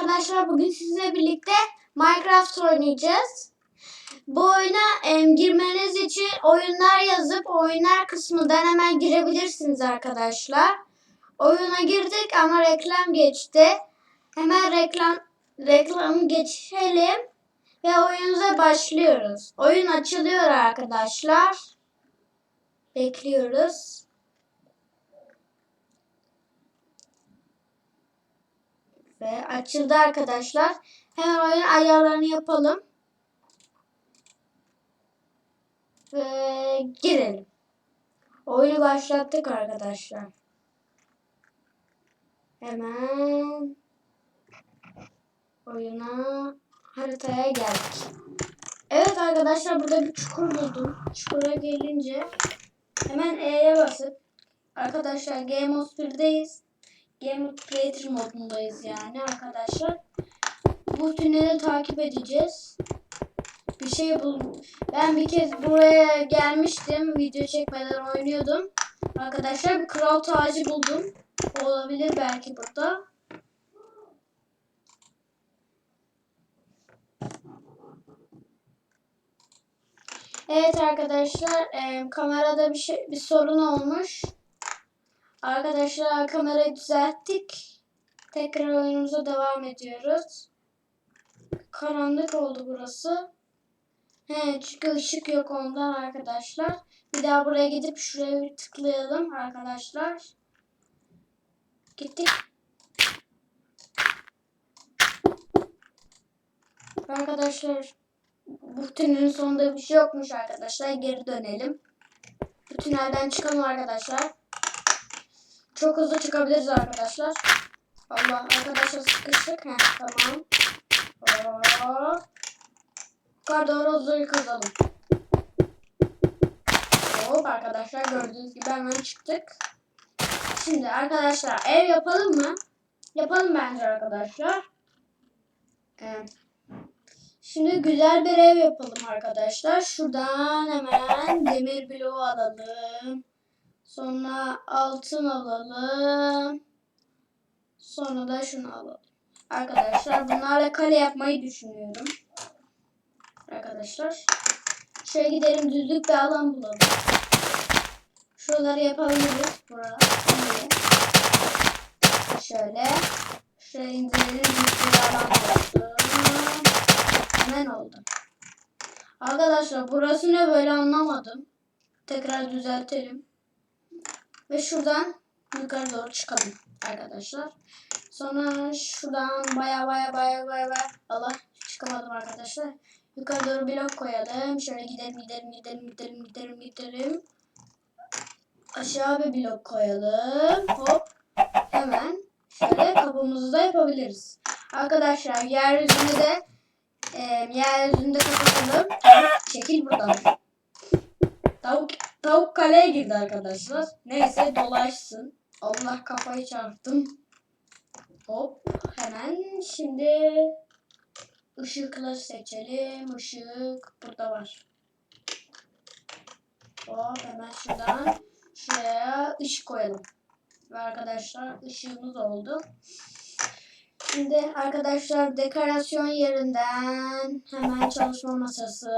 arkadaşlar bugün sizinle birlikte Minecraft oynayacağız. Bu oyuna em, girmeniz için oyunlar yazıp oyunlar kısmından hemen girebilirsiniz arkadaşlar. Oyuna girdik ama reklam geçti. Hemen reklam reklamı geçelim ve oyunumuza başlıyoruz. Oyun açılıyor arkadaşlar. Bekliyoruz. Ve açıldı arkadaşlar. Hemen oyun ayarlarını yapalım. Ve girelim. Oyunu başlattık arkadaşlar. Hemen oyuna haritaya geldik. Evet arkadaşlar burada bir çukur buldum. Çukura gelince hemen E'ye basıp arkadaşlar Game Mode 1'deyiz. Game Creator modundayız yani arkadaşlar. Bu tüneli takip edeceğiz. Bir şey bul. Ben bir kez buraya gelmiştim. Video çekmeden oynuyordum. Arkadaşlar bir kral tacı buldum. Olabilir belki burada. Evet arkadaşlar, e, kamerada bir şey bir sorun olmuş. Arkadaşlar kamerayı düzelttik. Tekrar oyunumuza devam ediyoruz. Karanlık oldu burası. He, çünkü ışık yok ondan arkadaşlar. Bir daha buraya gidip şuraya bir tıklayalım arkadaşlar. Gittik. Arkadaşlar bu tünelin sonunda bir şey yokmuş arkadaşlar. Geri dönelim. Bu tünelden çıkalım arkadaşlar. Çok hızlı çıkabiliriz arkadaşlar. Allah arkadaşlar sıkıştık. Heh, tamam. Hop. Yukarı doğru hızlı kazalım. Hop arkadaşlar gördüğünüz gibi hemen çıktık. Şimdi arkadaşlar ev yapalım mı? Yapalım bence arkadaşlar. Evet. Şimdi güzel bir ev yapalım arkadaşlar. Şuradan hemen demir bloğu alalım. Sonra altın alalım. Sonra da şunu alalım. Arkadaşlar bunlarla kale yapmayı düşünüyorum. Arkadaşlar. Şöyle gidelim düzlük bir alan bulalım. Şuraları yapabiliriz. Burada. Şöyle. Şöyle indirelim. Düzlük bir alan bulalım. Hemen oldu. Arkadaşlar burası ne böyle anlamadım. Tekrar düzeltelim. Ve şuradan yukarı doğru çıkalım arkadaşlar. Sonra şuradan baya baya baya baya baya Allah çıkamadım arkadaşlar. Yukarı doğru blok koyalım. Şöyle gidelim gidelim gidelim gidelim gidelim gidelim. Aşağı bir blok koyalım. Hop. Hemen şöyle kapımızı da yapabiliriz. Arkadaşlar yeryüzünde de e, yeryüzünde kapatalım. Çekil buradan. Tavuk, tavuk kaleye girdi arkadaşlar. Neyse dolaşsın. Allah kafayı çarptım. Hop hemen şimdi ışıkları seçelim. Işık burada var. Hop hemen şuradan şuraya ışık koyalım. Ve arkadaşlar ışığımız oldu. Şimdi arkadaşlar dekorasyon yerinden hemen çalışma masası,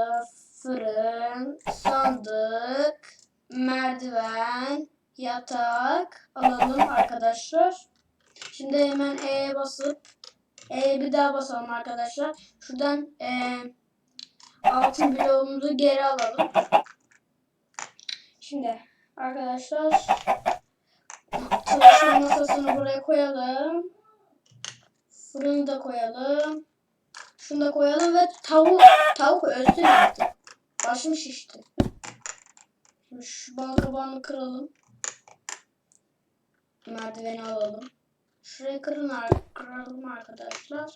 fırın, sandık, merdiven, yatak alalım arkadaşlar. Şimdi hemen E'ye basıp E'ye bir daha basalım arkadaşlar. Şuradan e, altın bloğumuzu geri alalım. Şimdi arkadaşlar çalışma masasını buraya koyalım. Fırını da koyalım. Şunu da koyalım ve tavuk tavuk ölsün artık. Şişti. Şimdi şu bal kabağını kıralım. Merdiveni alalım. Şuraya kırın kıralım arkadaşlar.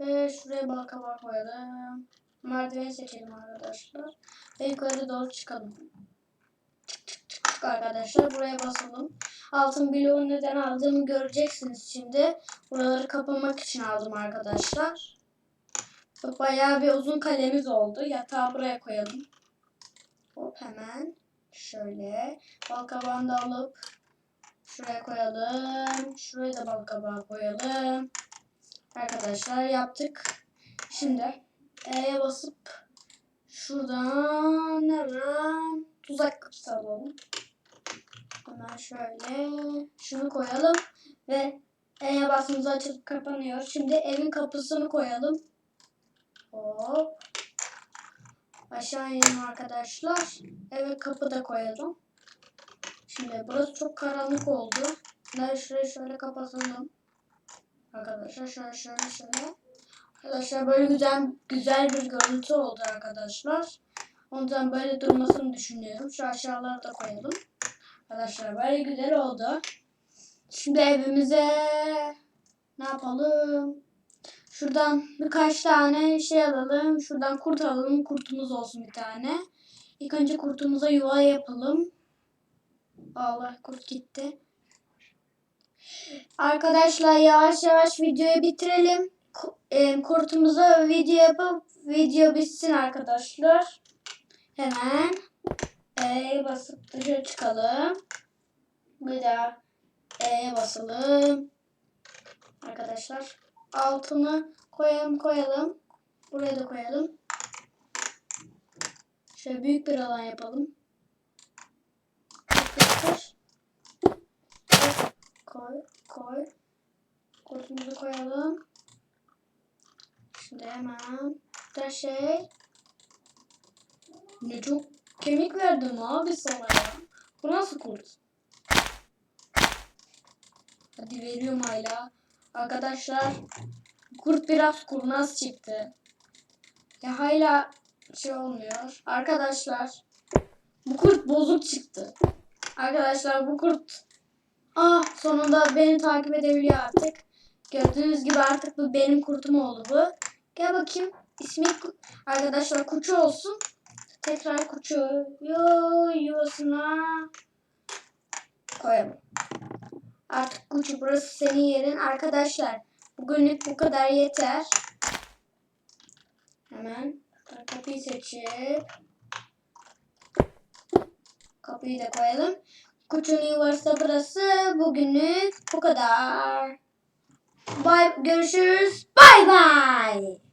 Ve şuraya bal kabağı koyalım. Merdiveni seçelim arkadaşlar. Ve yukarı doğru çıkalım. Çık çık çık çık arkadaşlar. Buraya basalım. Altın bloğu neden aldığımı göreceksiniz şimdi. Buraları kapamak için aldım arkadaşlar. Bayağı bir uzun kalemiz oldu. Yatağı buraya koyalım. Hop hemen. Şöyle. Balkabağını da alıp şuraya koyalım. Şuraya da balkabağı koyalım. Arkadaşlar yaptık. Şimdi E'ye basıp şuradan hemen tuzak kapısı alalım. Hemen şöyle şunu koyalım ve E'ye bastığımızda açılıp kapanıyor. Şimdi evin kapısını koyalım. Hop. Aşağı inelim arkadaşlar. Eve kapı da koyalım. Şimdi burası çok karanlık oldu. Şurayı şurayı şöyle kapatalım. Arkadaşlar şöyle şöyle şöyle. Arkadaşlar böyle güzel güzel bir görüntü oldu arkadaşlar. Ondan böyle durmasını düşünüyorum. Şu aşağılara da koyalım. Arkadaşlar böyle güzel oldu. Şimdi evimize ne yapalım? Şuradan birkaç tane şey alalım. Şuradan kurt alalım. Kurtumuz olsun bir tane. İlk önce kurtumuza yuva yapalım. Allah kurt gitti. Arkadaşlar yavaş yavaş videoyu bitirelim. E, Kurtumuza video yapıp video bitsin arkadaşlar. Hemen E'ye basıp dışarı çıkalım. Bir daha E'ye basalım. Arkadaşlar altını koyalım koyalım. Buraya da koyalım. Şöyle büyük bir alan yapalım. Yapıştır. Koy, koy. Kurtumuzu koyalım. Şimdi hemen bir şey. Ne çok kemik verdim abi sana ya. Bu nasıl kurt? Hadi veriyorum hala. Arkadaşlar kurt biraz kurnaz çıktı. Ya hala şey olmuyor. Arkadaşlar bu kurt bozuk çıktı. Arkadaşlar bu kurt ah sonunda beni takip edebiliyor artık. Gördüğünüz gibi artık bu benim kurtum oldu bu. Gel bakayım. İsmi arkadaşlar Kuçu olsun. Tekrar Kuçu yuvasına koyalım. Artık Kuçu burası senin yerin. Arkadaşlar bugünlük bu kadar yeter. Hemen kapıyı seçip kapıyı da koyalım. Kuçu'nun yuvası da burası. Bugünlük bu kadar. Bye görüşürüz. Bye bye.